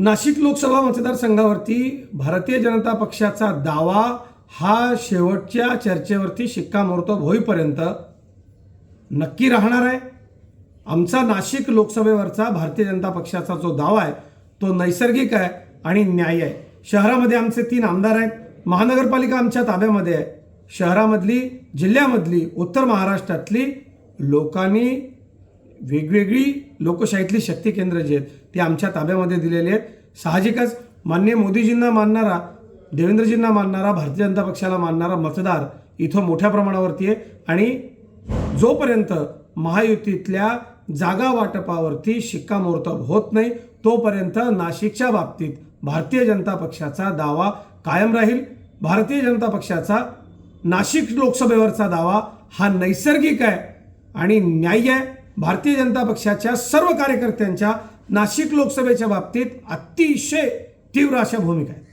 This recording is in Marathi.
नाशिक लोकसभा मतदारसंघावरती भारतीय जनता पक्षाचा दावा हा शेवटच्या चर्चेवरती शिक्कामोर्तब होईपर्यंत नक्की राहणार आहे. आमचा नाशिक लोकसभेवरचा भारतीय जनता पक्षाचा जो दावा आहे तो नैसर्गिक आहे आणि न्यायी आहे. शहरामध्ये आमचे तीन आमदार आहेत. महानगरपालिका आमच्या ताब्यामध्ये आहे. शहरामधली जिल्ह्यामधली उत्तर महाराष्ट्रातली लोकांनी वेगवेगळी लोकशाहीतली शक्ती केंद्र जी आहेत ती आमच्या ताब्यामध्ये दिलेली आहेत. साहजिकच मान्य मोदीजींना मानणारा देवेंद्रजींना मानणारा भारतीय जनता पक्षाला मानणारा मतदार इथं मोठ्या प्रमाणावरती आहे. आणि जोपर्यंत महायुतीतल्या जागा वाटपावरती शिक्कामोर्तब होत नाही तोपर्यंत नाशिकच्या बाबतीत भारतीय जनता पक्षाचा दावा कायम राहील. भारतीय जनता पक्षाचा नाशिक लोकसभेवरचा दावा हा नैसर्गिक आहे आणि न्याय्य आहे. भारतीय जनता पक्षाच्या सर्व कार्यकर्त्यांच्या नाशिक लोकसभेच्या बाबतीत अतिशय तीव्र अशा भूमिका आहेत.